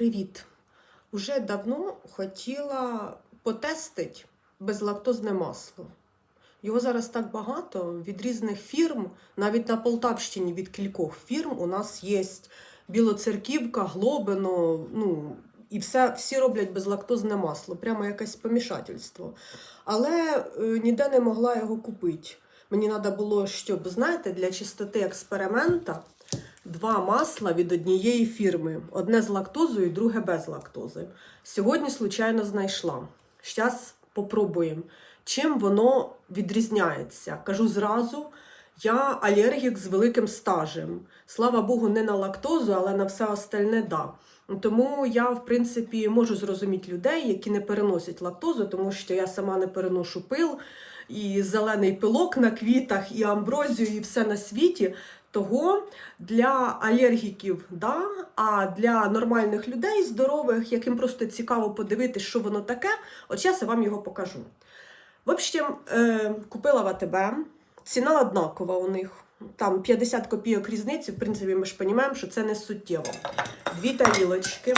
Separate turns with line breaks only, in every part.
Привіт! Уже давно хотіла потестити безлактозне масло. Його зараз так багато від різних фірм, навіть на Полтавщині від кількох фірм у нас є білоцерківка, глобино, ну і все, всі роблять безлактозне масло, прямо якесь помішательство. Але е, ніде не могла його купити. Мені треба було, щоб, знаєте, для чистоти експеримента два масла від однієї фірми: одне з лактозою, друге без лактози. Сьогодні, случайно, знайшла. Зараз попробуємо, чим воно відрізняється. Кажу зразу, я алергік з великим стажем. Слава Богу, не на лактозу, але на все остальне да. Тому я, в принципі, можу зрозуміти людей, які не переносять лактозу, тому що я сама не переношу пил, і зелений пилок на квітах, і амброзію, і все на світі. Того для алергіків, да, а для нормальних людей, здорових, яким просто цікаво подивитися, що воно таке, от зараз я вам його покажу. В общем, е, купила в АТБ, ціна однакова у них. Там 50 копійок різниці, в принципі, ми ж розуміємо, що це не суттєво. Дві тарілочки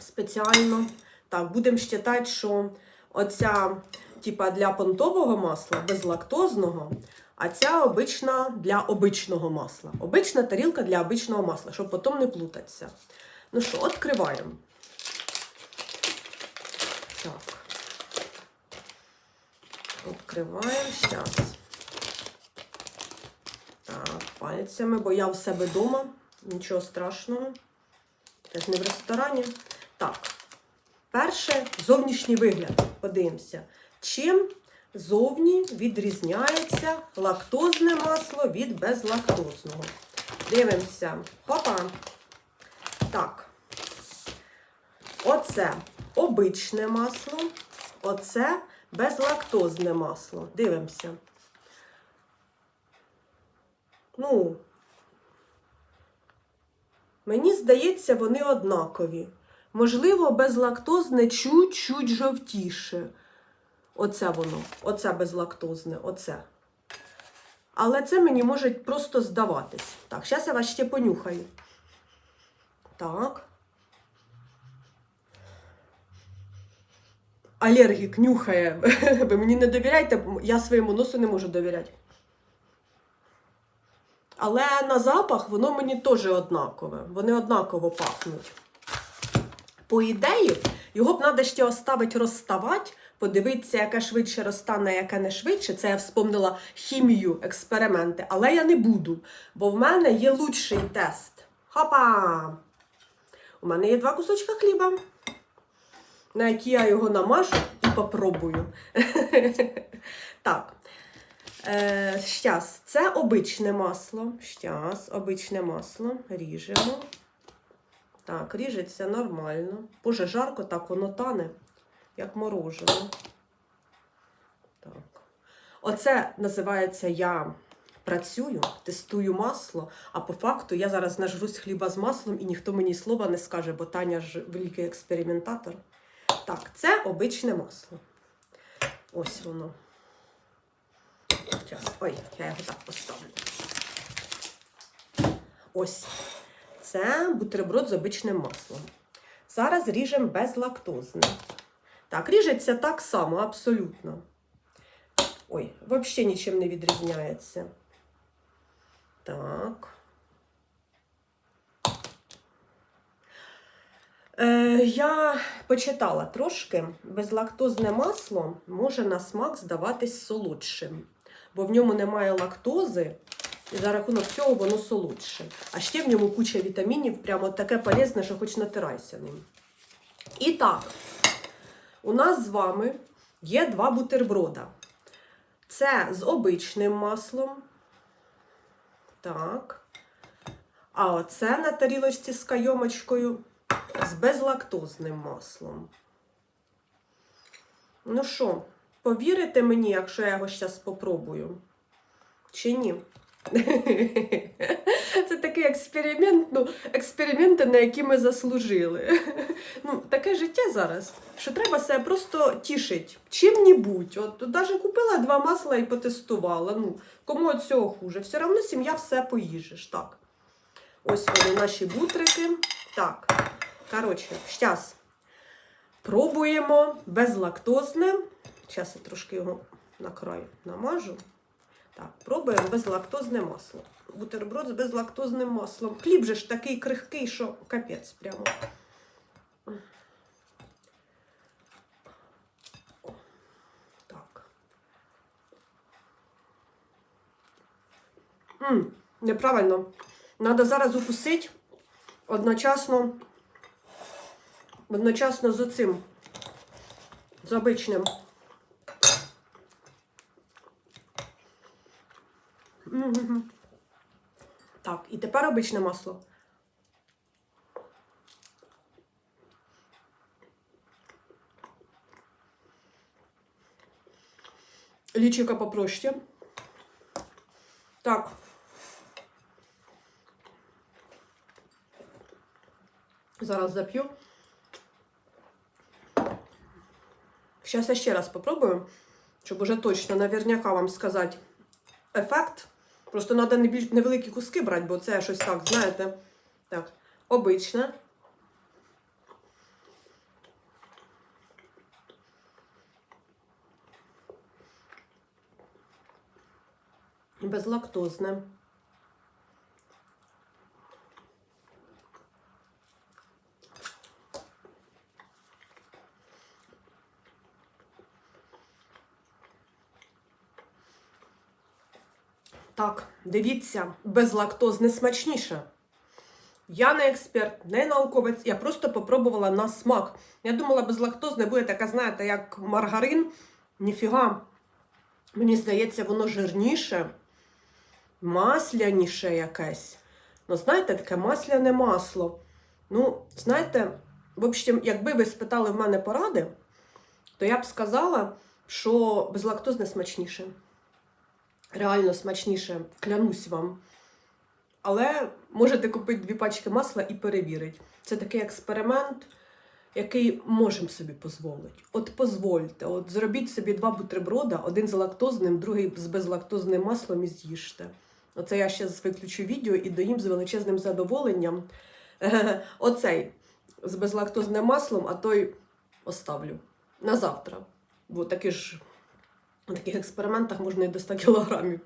спеціально. Так, будемо вважати, що оця, типа, для понтового масла, безлактозного, а ця обична для обичного масла. Обична тарілка для обичного масла, щоб потім не плутатися. Ну що, відкриваємо. Так. Відкриваємо зараз. Так, пальцями, бо я в себе вдома. Нічого страшного. Я ж не в ресторані. Так. Перше зовнішній вигляд. Подивимося. Чим зовні відрізняється лактозне масло від безлактозного. Дивимося. Хопа. Так. Оце обичне масло. Оце безлактозне масло. Дивимося. Ну, мені здається, вони однакові. Можливо, безлактозне чуть-чуть жовтіше. Оце воно, оце безлактозне, оце. Але це мені може просто здаватись. Так, зараз я вас ще понюхаю. Так. Алергік нюхає. Ви мені не довіряєте, я своєму носу не можу довіряти. Але на запах воно мені теж однакове. Вони однаково пахнуть. По ідеї, його б треба ще оставити розставати, подивитися, яка швидше розтане, яка не швидше. Це я вспомнила хімію, експерименти. Але я не буду, бо в мене є лучший тест. Хопа! У мене є два кусочка хліба, на які я його намажу і попробую. Так. Е, Щас, це обичне масло. Щас, обичне масло. Ріжемо. Так, ріжеться нормально. Боже, жарко так воно тане, як морожене. Так. Оце називається я працюю, тестую масло, а по факту я зараз нажрусь хліба з маслом і ніхто мені слова не скаже, бо Таня ж великий експериментатор. Так, це обичне масло. Ось воно. Зараз. Ой, я його так поставлю. Ось. Це бутерброд з обичним маслом. Зараз ріжемо безлактозне. Так, ріжеться так само, абсолютно. Ой, взагалі нічим не відрізняється. Так. Е, я почитала трошки, безлактозне масло може на смак здаватись солодшим, бо в ньому немає лактози, і за рахунок цього воно солодше. А ще в ньому куча вітамінів, прямо таке полезне, що хоч натирайся ним. І так, у нас з вами є два бутерброда. Це з обичним маслом. Так. А оце на тарілочці з кайомочкою з безлактозним маслом. Ну що, повірите мені, якщо я його зараз спробую? Чи ні? Це такий експеримент, ну, експерименти, на які ми заслужили. Ну, Таке життя зараз, що треба себе просто тішити чим-небудь. От навіть купила два масла і потестувала. Ну, Кому від цього хуже? Все одно сім'я все поїжеш. Так. Ось вони наші бутрики. Так. Коротше, зараз пробуємо безлактозне. Зараз я трошки його на край намажу. Так, пробуємо безлактозне масло. Бутерброд з безлактозним маслом. Хліб же ж такий крихкий, що капець прямо. Так. М, неправильно. Надо зараз укусити одночасно, одночасно з оцим, з обичним. Так, і тепер обичне масло. Лічика попроще. Так. Зараз зап'ю. Зараз я ще раз попробую, щоб уже точно наверняка вам сказати ефект. Просто треба не невеликі куски брати, бо це щось так, знаєте. Так, обичне. Безлактозне. Так, дивіться, безлактозне смачніше. Я не експерт, не науковець, я просто попробувала на смак. Я думала, безлактозне буде така, знаєте, як маргарин. Ніфіга. Мені здається, воно жирніше, масляніше якесь. Ну, знаєте, таке масляне масло. Ну, знаєте, в общем, якби ви спитали в мене поради, то я б сказала, що безлактозне смачніше. Реально смачніше, клянусь вам. Але можете купити дві пачки масла і перевірити. Це такий експеримент, який можемо собі дозволити. От дозвольте, от зробіть собі два бутерброда, один з лактозним, другий з безлактозним маслом і з'їжте. Оце я ще виключу відео і доїм з величезним задоволенням. Оцей з безлактозним маслом, а той оставлю на завтра. Бо таки ж на таких експериментах можна і до 100 кілограмів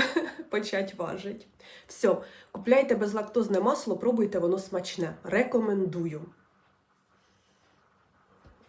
почати важити. Все, купляйте безлактозне масло, пробуйте, воно смачне. Рекомендую.